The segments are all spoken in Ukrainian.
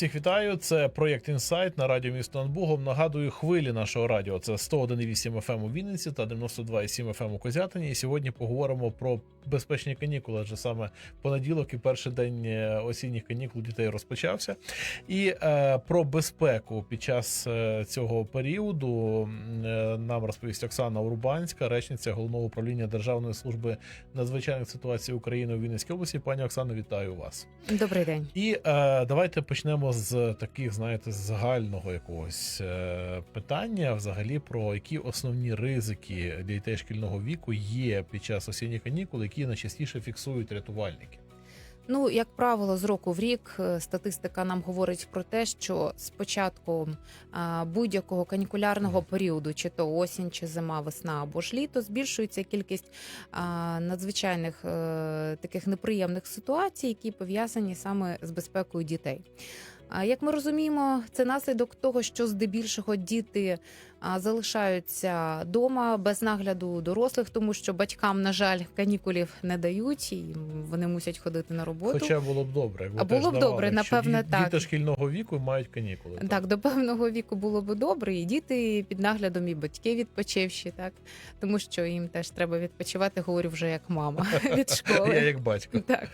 Всіх вітаю. Це проєкт Інсайт на радіо місто над Бугом. Нагадую, хвилі нашого радіо це 101,8 FM у Вінниці та 92,7 FM у Козятині. І сьогодні поговоримо про безпечні канікули. Адже саме понеділок і перший день е, осінніх канікул дітей розпочався. І е, про безпеку під час е, цього періоду е, нам розповість Оксана Урбанська, речниця головного управління Державної служби надзвичайних ситуацій України у Вінницькій області. Пані Оксано, вітаю вас. Добрий день. І е, давайте почнемо з таких, знаєте, загального якогось е, питання, взагалі про які основні ризики дітей шкільного віку є під час осінніх канікул, які найчастіше фіксують рятувальники. Ну, як правило, з року в рік е, статистика нам говорить про те, що з початком будь-якого канікулярного періоду, чи то осінь, чи зима, весна або ж літо, збільшується кількість надзвичайних е, таких неприємних ситуацій, які пов'язані саме з безпекою дітей. Як ми розуміємо, це наслідок того, що здебільшого діти залишаються вдома без нагляду дорослих, тому що батькам, на жаль, канікулів не дають, і вони мусять ходити на роботу. Хоча було б добре, якби А було б давали, добре, напевне, так. Діти шкільного віку мають канікули. Так, до певного віку було би добре, і діти під наглядом, і батьки відпочивші, так тому що їм теж треба відпочивати, говорю вже як мама від школи. Я як батько. Так,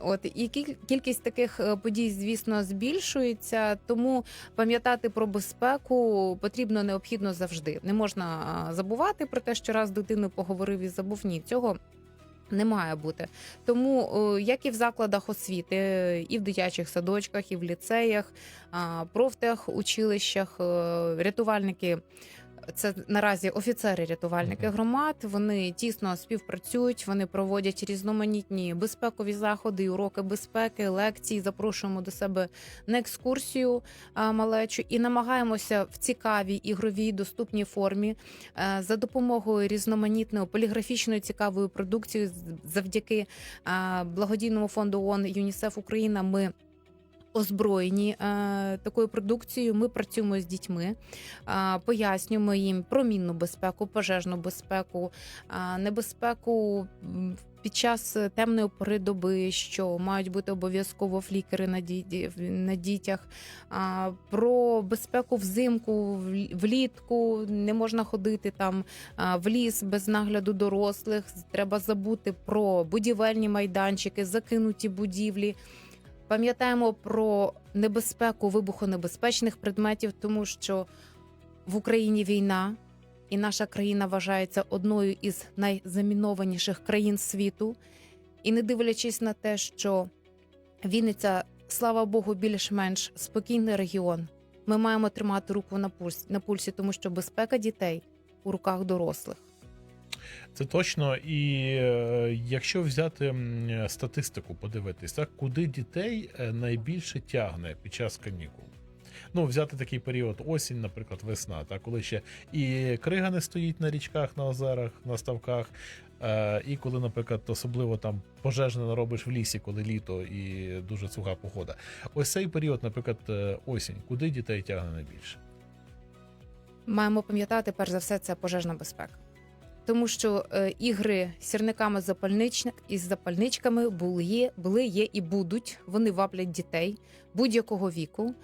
от і кіль- кількість таких е, подій, звісно, збільшується. Тому пам'ятати про безпеку потрібно необхідно завжди. Не можна забувати про те, що раз дитину поговорив і забув. Ні, цього. Не має бути тому, як і в закладах освіти, і в дитячих садочках, і в ліцеях, профтехучилищах, е, рятувальники. Це наразі офіцери-рятувальники громад. Вони тісно співпрацюють. Вони проводять різноманітні безпекові заходи, уроки безпеки, лекції. Запрошуємо до себе на екскурсію а, малечу і намагаємося в цікавій ігровій доступній формі е, за допомогою різноманітної поліграфічної цікавої продукції завдяки а, благодійному фонду ООН ЮНІСЕФ Україна. Ми Озброєні е, такою продукцією, ми працюємо з дітьми, е, пояснюємо їм про мінну безпеку, пожежну безпеку, е, небезпеку під час темної пори доби, що мають бути обов'язково флікери на, ді, на дітях, а, про безпеку взимку, влітку не можна ходити там а, в ліс без нагляду дорослих. Треба забути про будівельні майданчики, закинуті будівлі. Пам'ятаємо про небезпеку вибухонебезпечних предметів, тому що в Україні війна, і наша країна вважається одною із найзамінованіших країн світу. І не дивлячись на те, що Вінниця, слава Богу, більш-менш спокійний регіон, ми маємо тримати руку на пульсі, на пульсі, тому що безпека дітей у руках дорослих. Це точно. І е, якщо взяти статистику, подивитись, так куди дітей е, найбільше тягне під час канікул. Ну, взяти такий період осінь, наприклад, весна, так, коли ще і крига не стоїть на річках, на озерах, на ставках. Е, і коли, наприклад, особливо там пожежне наробиш в лісі, коли літо і дуже суха погода. Ось цей період, наприклад, осінь, куди дітей тягне найбільше? Маємо пам'ятати, перш за все, це пожежна безпека. Тому що е, ігри з сірниками запальничник із запальничками були, є, були, є і будуть. Вони ваблять дітей будь-якого віку.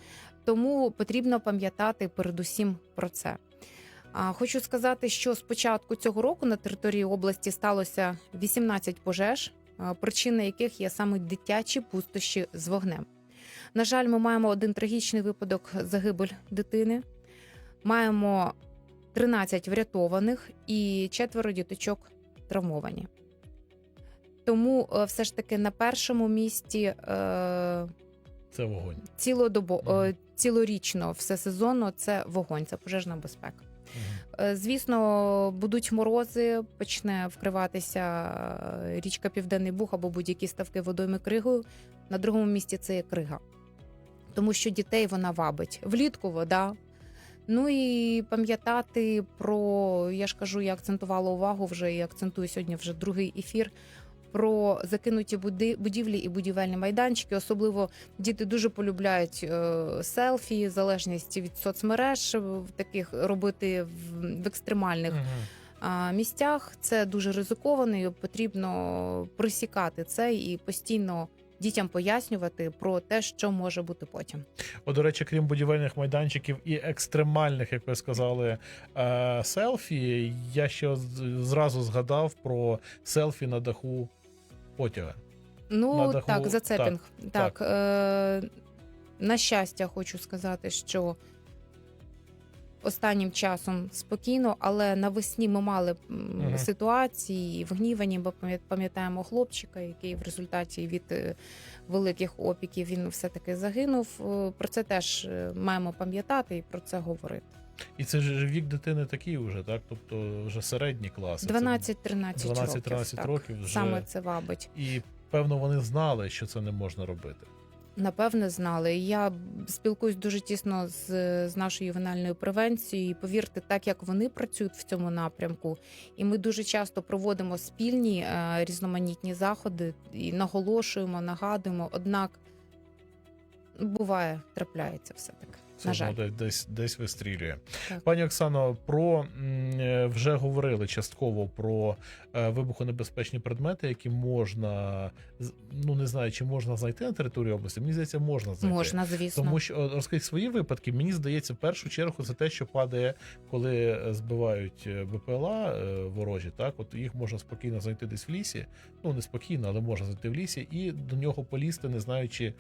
Тому потрібно пам'ятати передусім про це. Хочу сказати, що з початку цього року на території області сталося 18 пожеж, а, причини яких є саме дитячі пустощі з вогнем. На жаль, ми маємо один трагічний випадок загибель дитини. Маємо 13 врятованих і четверо діточок травмовані. Тому е, все ж таки на першому місці е, Це вогонь. цілодобо, е, цілорічно, всесезонно це вогонь, це пожежна безпека. Е, Звісно, будуть морози, почне вкриватися річка Південний Буг або будь-які ставки водойми кригою. На другому місці це є крига, тому що дітей вона вабить. Влітку вода. Ну і пам'ятати про, я ж кажу, я акцентувала увагу вже і акцентую сьогодні вже другий ефір про закинуті будівлі і будівельні майданчики. Особливо діти дуже полюбляють е, селфі, залежність від соцмереж, таких робити в, екстремальних а, місцях. Це дуже ризиковано, і потрібно присікати це і постійно дітям пояснювати про те, що може бути потім. О, до речі, крім будівельних майданчиків і екстремальних, як ви сказали, е, селфі, я ще зразу згадав про селфі на даху потяга. На Ну даху- так, зацепінг. так. Так, е, на щастя, хочу сказати, що останнім часом спокійно, але навесні ми мали Мгм. ситуації в Гнівані, бо пам'ят- пам'ятаємо хлопчика, який в результаті від е, великих опіків він все-таки загинув. Е, Про це теж е, маємо пам'ятати і про це говорити. І це ж вік дитини такий вже, так? Тобто вже середні класи. Це 12-13 років. 12-13 років вже. Саме це вабить. І певно вони знали, що це не можна робити. Напевне, знали. Я спілкуюсь дуже тісно з, з нашою ювенальною превенцією. І повірте, так як вони працюють в цьому напрямку, і ми дуже часто проводимо спільні е, різноманітні заходи і наголошуємо, нагадуємо. Однак буває, трапляється все таки. Це На жаль. десь десь вистрілює. Так. Пані Оксано, про е, вже говорили частково про е, вибухонебезпечні предмети, які можна ну не знаю, чи можна знайти на території області. Мені здається, можна знайти. Можна, звісно. Тому що розкажіть свої випадки. Мені здається, в першу чергу це те, що падає, коли е, збивають БПЛА ворожі. Так, от їх можна спокійно знайти десь в лісі. Ну не спокійно, але можна знайти в лісі, і до нього полізти, не знаючи,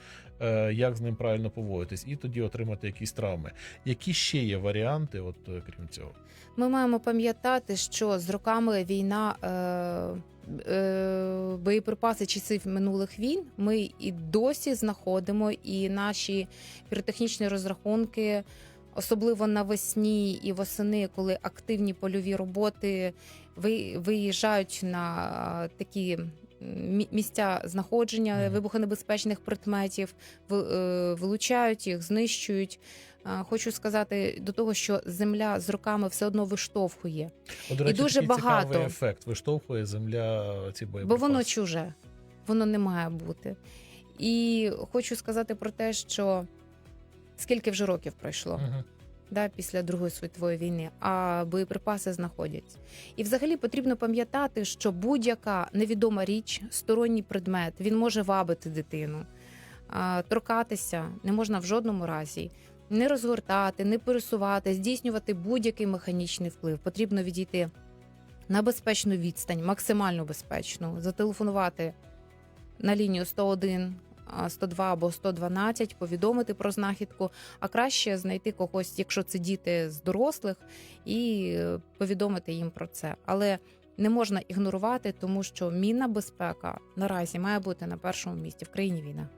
як з ним правильно поводитись, і тоді отримати якісь травми. Які ще є варіанти, от е, крім цього? Ми маємо пам'ятати, що з роками війна. Е... е, Боєприпаси часів минулих війн ми і досі знаходимо, і наші піротехнічні розрахунки, особливо навесні і восени, коли активні польові роботи ви- виїжджають на такі мі- місця знаходження вибухонебезпечних предметів, е, вилучають їх, знищують. Хочу сказати до того, що земля з роками все одно виштовхує, От, до речі, дуже такий багато. цікавий ефект виштовхує земля ці бо воно чуже, воно не має бути. І хочу сказати про те, що скільки вже років пройшло Мгм. Да, після Другої світової війни, а боєприпаси знаходяться. І взагалі потрібно пам'ятати, що будь-яка невідома річ, сторонній предмет, він може вабити дитину. Торкатися не можна в жодному разі. Не розгортати, не пересувати, здійснювати будь-який механічний вплив. Потрібно відійти на безпечну відстань, максимально безпечну, зателефонувати на лінію 101, а, 102 або 112, повідомити про знахідку, а краще знайти когось, якщо це діти з дорослих, і е, повідомити їм про це. Але не можна ігнорувати, тому що мінна безпека наразі має бути на першому місці в країні війна.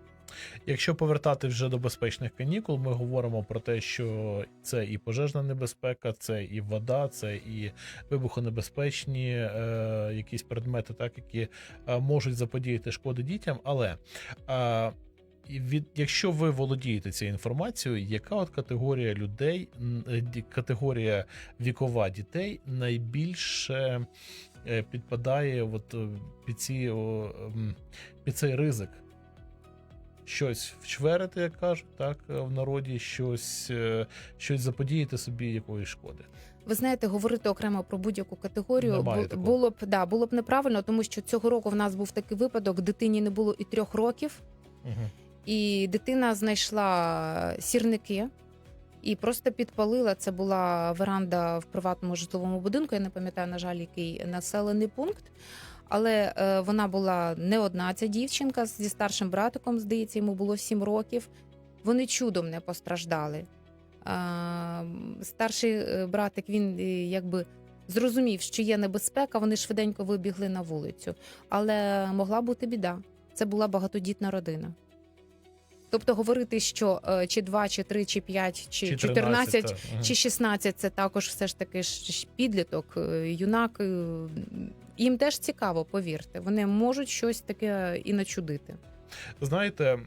Якщо повертати вже до безпечних канікул, ми говоримо про те, що це і пожежна небезпека, це і вода, це і вибухонебезпечні е, якісь предмети, так які е, можуть заподіяти шкоди дітям. Але е, від, якщо ви володієте цією інформацією, яка от категорія людей, е, категорія вікова дітей найбільше е, підпадає от, під, ці, під цей ризик? Щось вчверити, як кажуть, так е, в народі, щось, е, щось заподіяти собі якоїсь шкоди. Ви знаєте, говорити окремо про будь-яку категорію Немає бу- такого. було б да було б неправильно, тому що цього року в нас був такий випадок: дитині не було і трьох років, Угу. і дитина знайшла сірники. І просто підпалила. Це була веранда в приватному житловому будинку. Я не пам'ятаю, на жаль, який населений пункт. Але е, вона була не одна ця дівчинка зі старшим братиком, здається, йому було 7 років. Вони чудом не постраждали. А, старший е, братик він е, якби зрозумів, що є небезпека. Вони швиденько вибігли на вулицю. Але могла бути біда. Це була багатодітна родина. Тобто говорити, що е, чи 2, чи 3, чи 5, чи 14, та, мгм. чи 16 це також все ж таки ж підліток, е, юнак. Їм теж цікаво, повірте. Вони можуть щось таке і начудити. Знаєте,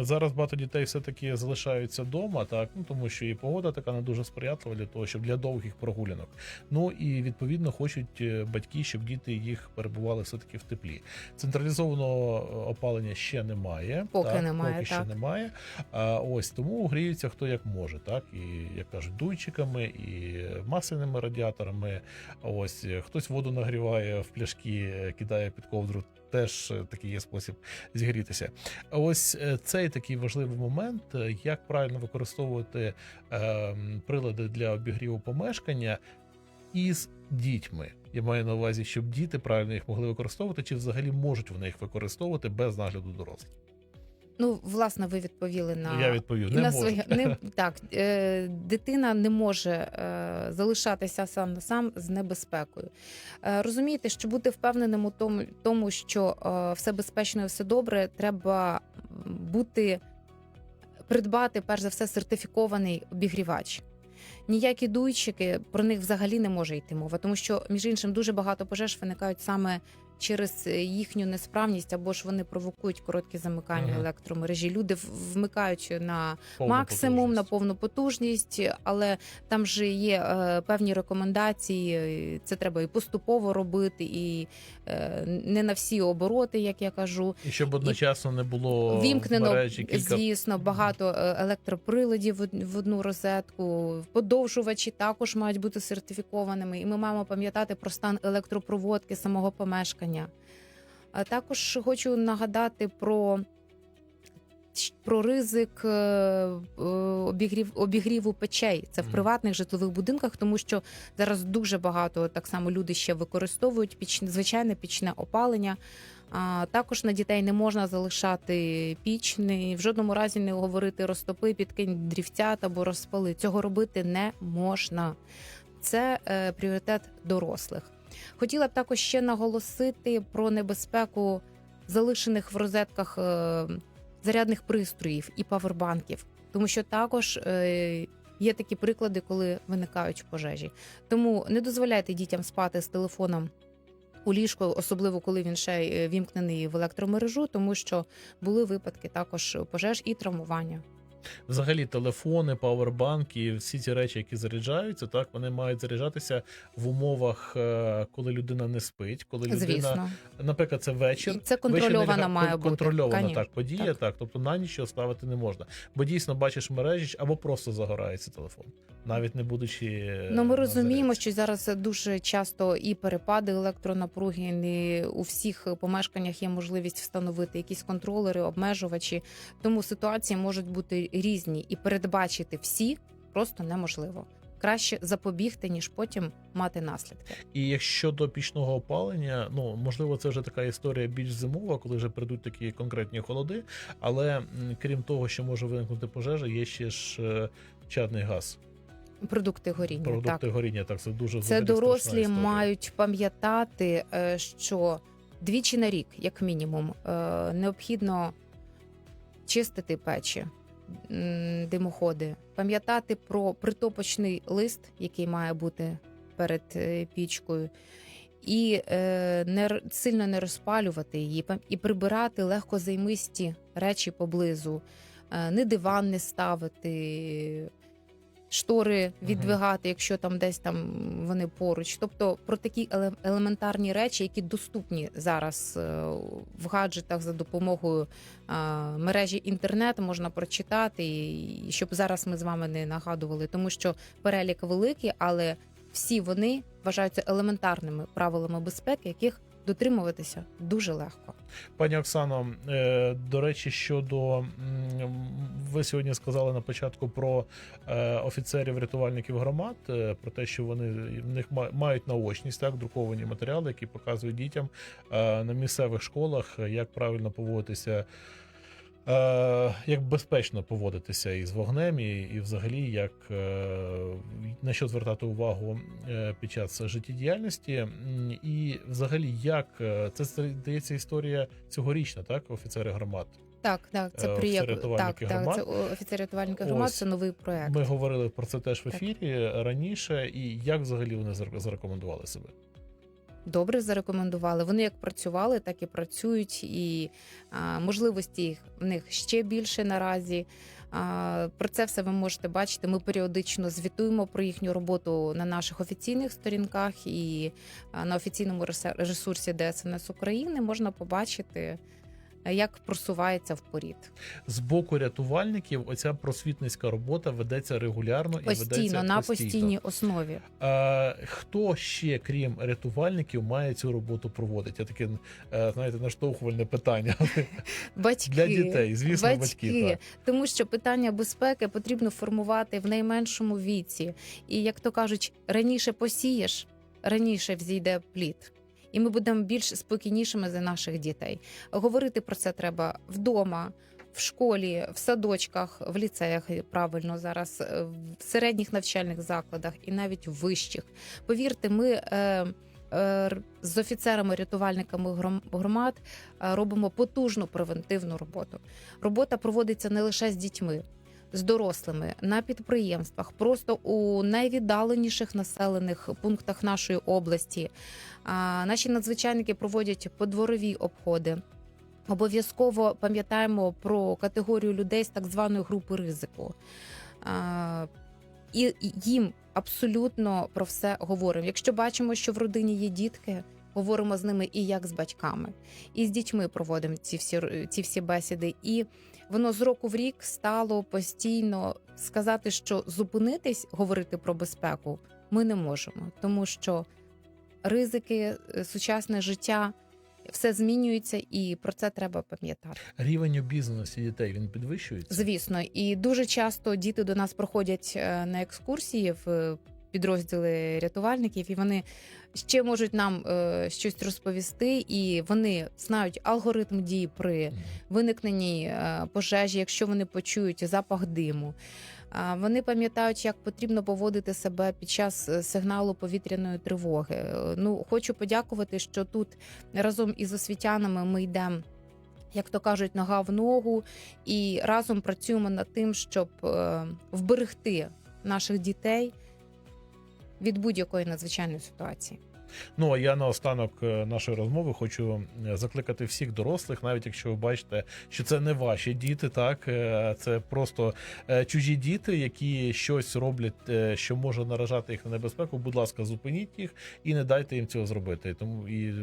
зараз багато дітей все-таки залишаються вдома, так ну тому що і погода така не дуже сприятлива для того, щоб для довгих прогулянок. Ну і відповідно хочуть е, батьки, щоб діти їх перебували все таки в теплі. Централізованого е, опалення ще немає. Поки так, немає, поки ще немає. А ось тому гріються хто як може, так і як кажуть, дуйчиками, і масляними радіаторами. Ось е, хтось воду нагріває в пляшки, кидає під ковдру. Теж е, такий є спосіб зігрітися. Ось е, цей такий важливий момент, е, як правильно використовувати е, прилади для обігріву помешкання із дітьми. Я маю на увазі, щоб діти правильно їх могли використовувати, чи взагалі можуть вони їх використовувати без нагляду дорослих. Ну, власне, ви відповіли на Я відповів, не на можуть. своє не так. Е, дитина не може е, залишатися сам на сам з небезпекою. Е, розумієте, що бути впевненим у тому, тому що е, все безпечно і все добре, треба бути придбати перш за все сертифікований обігрівач. Ніякі дуйчики про них взагалі не може йти мова, тому що між іншим дуже багато пожеж виникають саме через е, їхню несправність, або ж вони провокують короткі замикання Мгм. електромережі. Люди вмикають на Повну максимум на повну потужність, але там же є е, певні рекомендації. Це треба і поступово робити, і е, не на всі обороти, як я кажу. І щоб одночасно не було Вімкнено, мережі кілька звісно, багато е, електроприладів в одну розетку. Подовжувачі також мають бути сертифікованими, і ми маємо пам'ятати про стан електропроводки самого помешкання. А також хочу нагадати про. Про ризик е, е, обігрів, обігріву печей це в приватних житлових будинках, тому що зараз дуже багато так само люди ще використовують пічне, звичайне пічне опалення. А також на дітей не можна залишати піч, в жодному разі не говорити розтопи, підкинь дрівцят або розпали. Цього робити не можна. Це е, пріоритет дорослих. Хотіла б також ще наголосити про небезпеку залишених в розетках е, зарядних пристроїв і павербанків, тому що також е, є такі приклади, коли виникають пожежі. Тому не дозволяйте дітям спати з телефоном у ліжку, особливо коли він ще е, вімкнений в електромережу, тому що були випадки також пожеж і травмування. Взагалі телефони, павербанки, всі ці речі, які заряджаються, так вони мають заряджатися в умовах, е, коли людина не спить, коли людина, Звісно, наприклад, це вечір. І це контрольована має кон- бути. контрольована Конечно. так подія, Так. так. тобто на ніч його ставити не можна. Бо дійсно бачиш мережі або просто загорається телефон, навіть не будучи. е, Ну, ми розуміємо, що зараз дуже часто і перепади електронапруги, і у всіх помешканнях є можливість встановити якісь контролери, обмежувачі. Тому ситуації можуть бути різні, і передбачити всі просто неможливо. Краще запобігти, ніж потім мати наслідки. І якщо до пічного опалення, ну можливо, це вже така історія більш зимова, коли вже прийдуть такі конкретні холоди. Але крім того, що може виникнути пожежа, є ще ж е, чадний газ. Продукти горіння. Продукти так. горіння. Так це дуже Це дорослі історія. мають пам'ятати, е, що двічі на рік, як мінімум, е, необхідно чистити печі, димоходи, пам'ятати про притопочний лист, який має бути перед е, пічкою. І е, не сильно не розпалювати її, і прибирати легкозаймисті речі поблизу, е, не диван не ставити, штори віддвигати, якщо там десь там вони поруч. Тобто про такі елементарні речі, які доступні зараз е, в гаджетах за допомогою е, мережі інтернет, можна прочитати, і щоб зараз ми з вами не нагадували, тому що перелік великий, але всі вони вважаються елементарними правилами безпеки, яких дотримуватися дуже легко. Пані Оксано, е, до речі, щодо ви сьогодні сказали на початку про е, офіцерів рятувальників громад, е, про те, що вони в них ма- мають наочність, так друковані матеріали, які показують дітям на місцевих школах, як правильно поводитися. Е, як безпечно поводитися із вогнем, і, і взагалі, як е, на що звертати увагу е, під час життєдіяльності, і взагалі, як е, це здається історія цьогорічна, так офіцери громад. Так, так, це Е, офіцери-рятувальники Так, так, це офіцер рятувальника громад. Ось. Це новий проект. Ми говорили про це теж в Так. ефірі раніше, і як взагалі вони зар- зарекомендували себе. Добре зарекомендували. Вони як працювали, так і працюють, і а, можливості їх в них ще більше наразі. А, Про це все ви можете бачити. Ми періодично звітуємо про їхню роботу на наших офіційних сторінках і на офіційному ресурсі ДСНС України можна побачити, як просувається впорід. З боку рятувальників оця просвітницька робота ведеться регулярно і ведеться Постійно, на постійно. постійній основі. А, хто ще, крім рятувальників, має цю роботу проводити? Я таке, е, знаєте, наштовхувальне питання Батьки для дітей. Звісно, батьки. так. тому що питання безпеки потрібно формувати в найменшому віці. І як то кажуть, раніше посієш, раніше взійде плід. І ми будемо більш спокійнішими за наших дітей. Говорити про це треба вдома, в школі, в садочках, в ліцеях правильно зараз, е, в середніх навчальних закладах і навіть в вищих. Повірте, ми. Е, е, з офіцерами-рятувальниками гром- громад е, робимо потужну превентивну роботу. Робота проводиться не лише з дітьми, з дорослими на підприємствах, просто у найвіддаленіших населених пунктах нашої області. Наші надзвичайники проводять подворові обходи. Обов'язково пам'ятаємо про категорію людей з так званої групи ризику. І їм абсолютно про все говоримо. Якщо бачимо, що в родині є дітки, говоримо з ними і як з батьками, і з дітьми проводимо ці всі ці всі бесіди. І воно з року в рік стало постійно сказати, що зупинитись, говорити про безпеку ми не можемо, тому що ризики, е, сучасне життя. Все змінюється, і про це треба пам'ятати. Рівень обізнаності дітей він підвищується. Звісно, і дуже часто діти до нас проходять е, на екскурсії в підрозділи рятувальників, і вони ще можуть нам е, щось розповісти, і вони знають алгоритм дій при виникненні е, пожежі, якщо вони почують запах диму. Вони пам'ятають, як потрібно поводити себе під час е, сигналу повітряної тривоги. Е, Ну, хочу подякувати, що тут разом із освітянами ми йдемо. Як то кажуть, нога в ногу, і разом працюємо над тим, щоб е, вберегти наших дітей від будь-якої надзвичайної ситуації. Ну а я наостанок е, нашої розмови хочу е, закликати всіх дорослих, навіть якщо ви бачите, що це не ваші діти, так е, це просто чужі діти, які щось роблять, що може наражати їх на небезпеку. Будь ласка, зупиніть їх і не дайте їм цього зробити. Тому і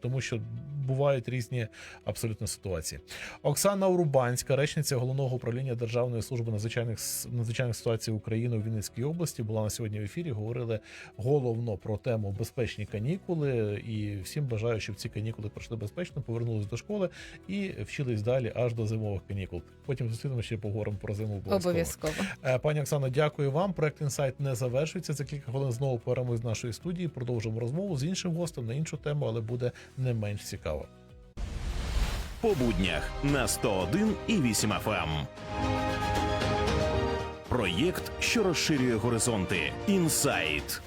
тому, що бувають різні абсолютно ситуації. Оксана Урубанська, речниця головного управління Державної служби надзвичайних надзвичайних ситуацій України у Вінницькій області, була на сьогодні в ефірі. Говорили головно про тему безпечні канікули. І всім бажаю, щоб ці канікули пройшли безпечно, повернулись до школи і вчились далі аж до зимових канікул. Потім зустрінемо ще поговоримо про зиму обов'язково. Обов'язково. Е, Пані Оксано, дякую вам. Проект інсайт не завершується. За кілька хвилин знову повернемось з нашої студії. Продовжимо розмову з іншим гостем на іншу тему, але буде не менш цікаво. По буднях на 101 і 8 FM. Проєкт, що розширює горизонти. Інсайт.